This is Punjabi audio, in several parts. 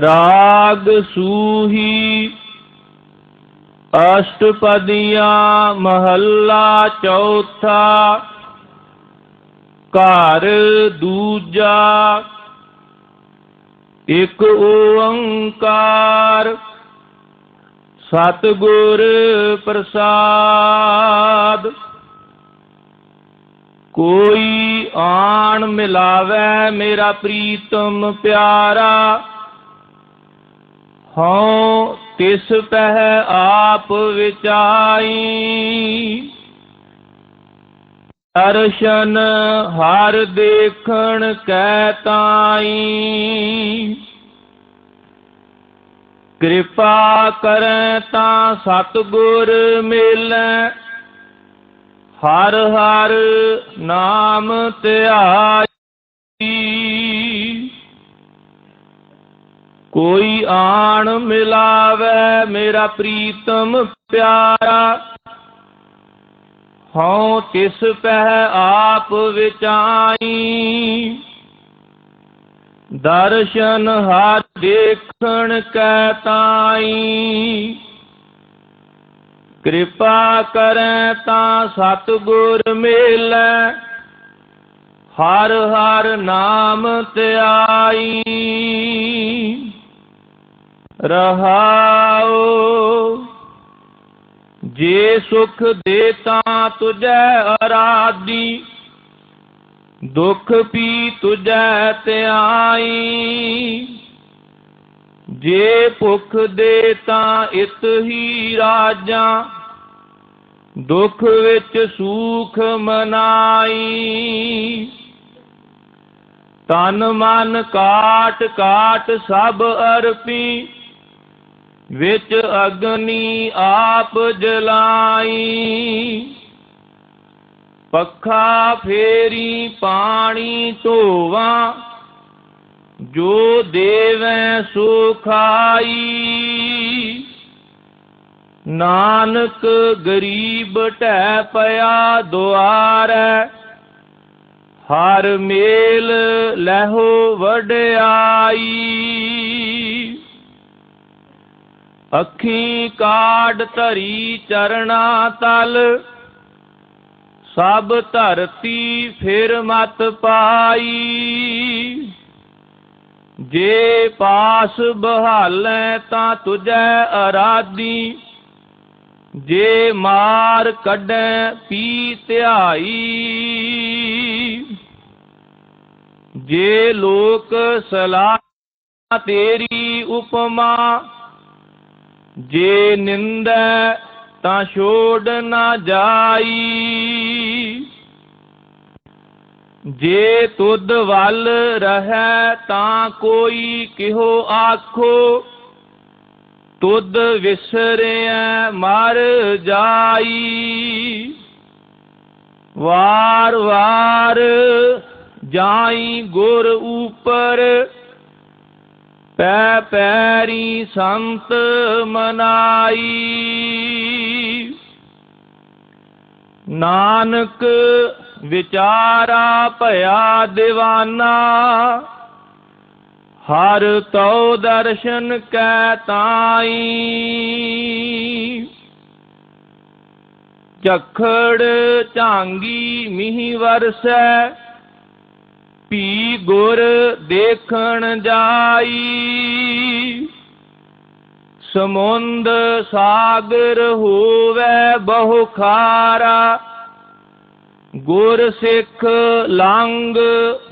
ਰਾਗ ਸੂਹੀ ਅਸ਼ਟਪਦੀਆਂ ਮਹੱਲਾ ਚੌਥਾ ਘਰ ਦੂਜਾ ਇਕ ਓੰਕਾਰ ਸਤਿਗੁਰ ਪ੍ਰਸਾਦ। ਕੋਈ ਆਣ ਮਿਲਾਵੇ ਮੇਰਾ ਪ੍ਰੀਤਮ ਪਿਆਰਾ ਹਉ ਤਿਸ ਪਹਿ ਆਪ ਵਿਚਾਈ। ਦਰਸ਼ਨ ਹਰ ਦੇਖਣ ਕੈ ਤਾਈ। ਕਿਰਪਾ ਕਰੈ ਤਾਂ ਸਤਿਗੁਰ ਮਿਲੈ। ਹਰ ਹਰ ਨਾਮ ਧਿਆਈ। ਆਣ ਮਿਲਾਵੇ ਮੇਰਾ ਪ੍ਰੀਤਮ ਪਿਆਰਾ। ਹਉ ਤਿਸ ਪਹਿ ਆਪ ਵਿਚਾਈ। ਦਰਸ਼ਨ ਹਰ ਦੇਖਣ ਕੈ ਤਾਈ। ਕਿਰਪਾ ਕਰੈ ਤਾਂ ਸਤਿਗੁਰ ਮਿਲੈ। ਹਰ ਹਰ ਨਾਮ ਧਿਆਈ। ਰਹਾਉ। ਜੇ ਸੁਖ ਦੇ ਤਾਂ ਤੁਝੈ ਅਰਾਦੀ ਦੁਖ ਪੀ ਤੁਝੈ ਧਿਆਈ ਜੇ ਭੁਖ ਦੇ ਤਾਂ ਇਤ ਹੀ ਰਾਜਾਂ, ਦੁਖ ਵਿੱਚ ਸੂਖ ਮਨਾਈ। ਤਨ ਮਨ ਕਾਟ ਕਾਟ ਸਭ ਅਰਪੀ ਵਿੱਚ ਅਗਨੀ ਆਪ ਜਲਾਈ। ਪੱਖਾ ਫੇਰੀ ਪਾਣੀ ਧੋਵਾਂ, ਜੋ ਦੇਵੈ ਸੋਖਾਈ। ਨਾਨਕ ਗਰੀਬ ਢਹਿ ਪਿਆ ਦੁਆਰੈ, ਹਰ ਮੇਲ ਲਹੋ ਵਡਿਆਈ। ਅੱਖੀ ਕਾੜ ਧਰੀ ਚਰਣਾ ਤਲ, ਸਭ ਧਰਤੀ ਫਿਰ ਮਤ ਪਾਈ। ਜੇ ਪਾਸ ਬਹਾਲੈ ਤਾਂ ਤੁਝੈ ਅਰਾਦੀ ਜੇ ਮਾਰ ਕੱਢੈ ਪੀ ਧਿਆਈ। ਜੇ ਲੋਕ ਸਲਾਹ ਤੇਰੀ ਉਪਮਾ ਜੇ ਨਿੰਦੈ ਤਾਂ ਛੋੜ ਨਾ ਜਾਈ। ਜੇ ਤੁਧ ਵੱਲ ਰਹੈ ਤਾਂ ਕੋਈ ਕਿਹੋ ਆਖੋ। ਤੁਧ ਵਿਸਰਿਐ ਮਰ ਜਾਈ। ਵਾਰ ਵਾਰ ਜਾਈ ਗੁਰ ਉਪਰ ਪੈ ਪੈਰੀ ਸੰਤ ਮਨਾਈ। ਨਾਨਕ ਵਿਚਾਰਾ ਭਇਆ دیਵਾਨਾ ਹਰ ਤਉ ਦਰਸ਼ਨ ਕੈ ਤਾਈ। ਝਖੜ ਝਾਂਗੀ ਮੀਂਹ ਵਰਸੈ ਪੀ ਗੁਰ ਦੇਖਣ ਜਾਈ। ਸਮੁੰਦ ਸਾਗਰ ਹੋਵੇ ਬਹੁ ਖਾਰਾ ਗੁਰ ਸਿੱਖ ਲੰਗ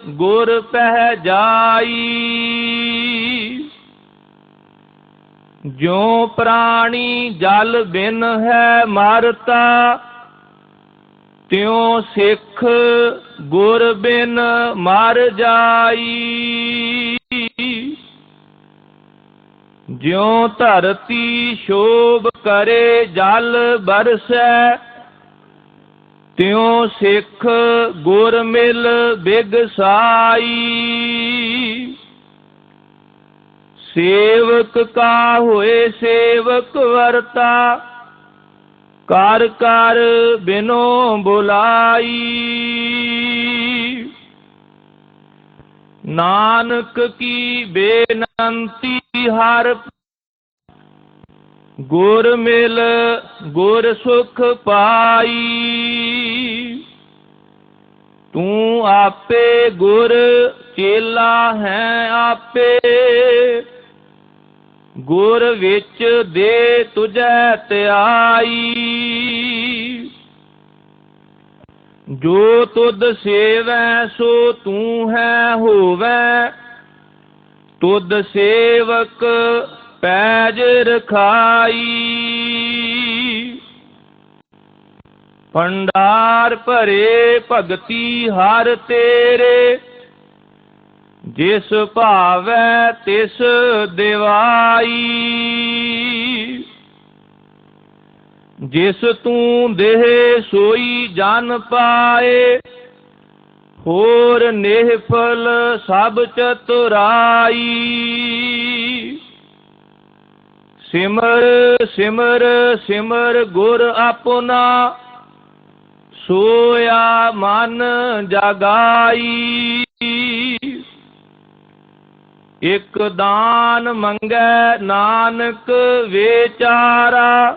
ਗੁਰ ਪਹਿ ਜਾਈ। ਜੋ ਪ੍ਰਾਣੀ ਜਲ ਬਿਨ ਹੈ ਮਰਤਾ ਤਿਉ ਸਿੱਖ ਗੁਰ ਬਿਨ ਮਰ ਜਾਈ। ਜਿਉ ਧਰਤੀ ਸ਼ੋਭ ਕਰੇ ਜਲ ਬਰਸੈ, ਤਿਉ ਸਿੱਖ ਗੁਰ ਮਿਲ ਬਿਗਸਾਈ। ਸੇਵਕ ਕਾ ਹੋਏ ਸੇਵਕ ਵਰਤਾ ਕਰ ਕਰ ਬਿਨੋ ਬੁਲਾਈ। ਨਾਨਕ ਕੀ ਬੇਨੰਤੀ ਹਰ ਗੁਰ ਮਿਲ ਗੁਰ ਸੁਖ ਪਾਈ। ਤੂੰ ਆਪੇ ਗੁਰ ਚੇਲਾ ਹੈ ਆਪੇ। ਗੁਰ ਵਿੱਚ ਦੇ ਤੁਝੈ ਧਿਆਈ ਜੋ ਤੁਧ ਸੇਵੈ, ਸੋ ਤੂੰ ਹੈ ਹੋਵੈ। ਤੁਧ ਸੇਵਕ ਪੈਜ ਰਖਾਈ। ਭੰਡਾਰ ਭਰੇ ਭਗਤੀ ਹਰ ਤੇਰੇ। ਜਿਸ ਭਾਵੈ ਤਿਸ ਦਿਵਾਈ। ਜਿਸ ਤੂੰ ਦੇਹ ਸੋਈ ਜਨ ਪਾਏ, ਹੋਰ ਨਿਹਫਲ ਸਭ ਚਤੁਰਾਈ। ਸਿਮਰ ਸਿਮਰ ਸਿਮਰ ਗੁਰ ਆਪਣਾ, ਸੋਇਆ ਮਨ ਜਗਾਈ। ਇਕ ਦਾਨ ਮੰਗੈ ਨਾਨਕ ਵਿਚਾਰਾ,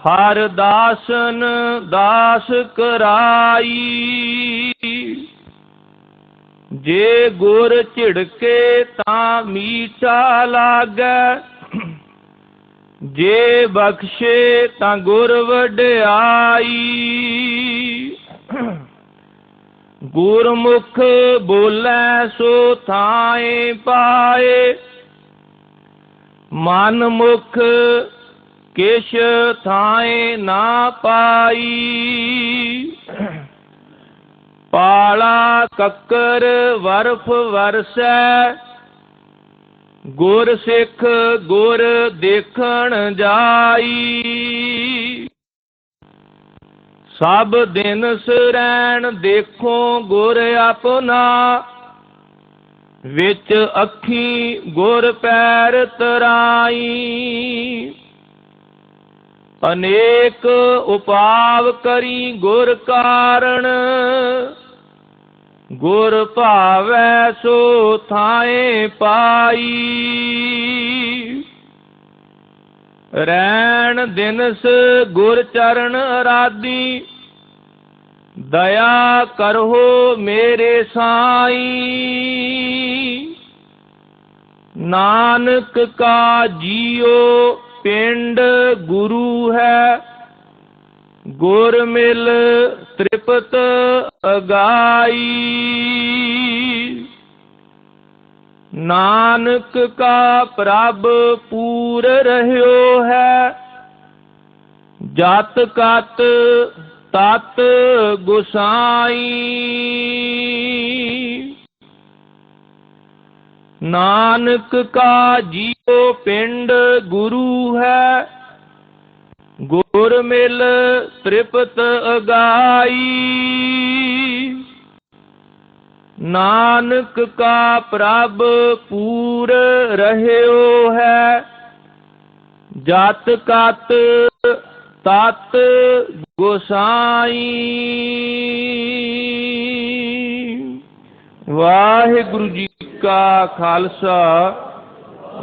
ਹਰ ਦਾਸਨ ਦਾਸ ਕਰਾਈ। ਜੇ ਗੁਰ ਝਿੜਕੇ ਤਾਂ ਮੀਠਾ ਲਾਗੈ, ਜੇ ਬਖਸ਼ੇ ਤਾਂ ਗੁਰ ਵਡਿਆਈ। ਗੁਰਮੁਖ ਬੋਲੇ ਸੋ ਥਾਏ ਪਾਏ। ਮਨ ਮੁਖ ਕਿਛ ਥਾਏ ਨਾ ਪਾਈ। ਪਾਲਾ ਕੱਕਰ ਵਰਫ ਵਰਸੈ। ਗੁਰ ਸਿੱਖ ਗੁਰ ਦੇਖਣ ਜਾਈ। ਸਭ ਦਿਨ ਸਰੈਣ ਦੇਖੋ ਗੁਰ ਆਪਣਾ, ਵਿੱਚ ਅੱਖੀ ਗੁਰ ਪੈਰ ਤਰਾਈ। ਅਨੇਕ ਉਪਾਵ ਕਰੀ ਗੁਰ ਕਾਰਣ, ਗੁਰ ਭਾਵੈ ਸੋ ਥਾਏ ਪਾਈ। ਰੈਣ ਦਿਨਸ ਗੁਰ ਚਰਨ ਅਰਾਦੀ ਦਇਆ ਕਰੋ ਮੇਰੇ ਸਾਈ। ਨਾਨਕ ਕਾ ਜੀਓ ਪਿੰਡ ਗੁਰੂ ਹੈ, ਗੁਰ ਮਿਲ ਤ੍ਰਿਪਤ ਅਗਾਈ। ਨਾਨਕ ਕਾ ਪ੍ਰਭ ਪੂਰ ਰਹਿਓ ਹੈ। ਜਤ ਕਤ ਤਤ ਗੁਸਾਈ। ਨਾਨਕ ਕਾ ਜੀਉ ਪਿੰਡ ਗੁਰੂ ਹੈ। ਗੁਰ ਮਿਲ ਤ੍ਰਿਪਤ ਅਗਾਈ। ਨਾਨਕ ਕਾ ਪ੍ਰਭ ਪੂਰ ਰਹਿਓ ਹੈ। ਜਤ ਕਤ ਤਤ ਗੋਸਾਈ। ਵਾਹਿਗੁਰੂ ਜੀ ਕਾ ਖਾਲਸਾ,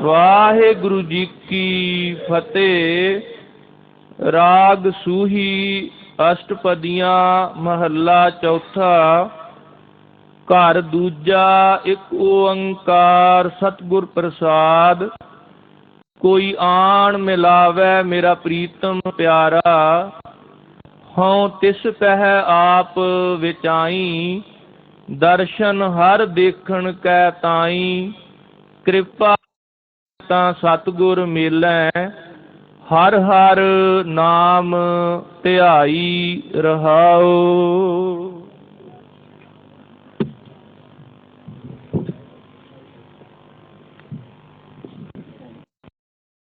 ਵਾਹਿਗੁਰੂ ਜੀ ਕੀ ਫਤਿਹ। ਰਾਗ ਸੂਹੀ ਅਸ਼ਟਪਦੀਆਂ, ਮਹੱਲਾ ਚੌਥਾ। ਘਰ ਦੂਜਾ ਇੱਕ ਓੰਕਾਰ ਸਤਿਗੁਰ ਪ੍ਰਸਾਦ। ਕੋਈ ਆਣ ਮਿਲਾਵੇ ਮੇਰਾ ਪ੍ਰੀਤਮ ਪਿਆਰਾ, ਹਉ ਤਿਸ ਪਹਿ ਆਪ ਵਿਚਾਈ। ਦਰਸ਼ਨ ਹਰ ਦੇਖਣ ਕੈ ਤਾਈ, ਕਿਰਪਾ ਤਾਂ ਸਤਿਗੁਰ ਮਿਲੈ, ਹਰ ਹਰ ਨਾਮ ਧਿਆਈ ਰਹਾਓ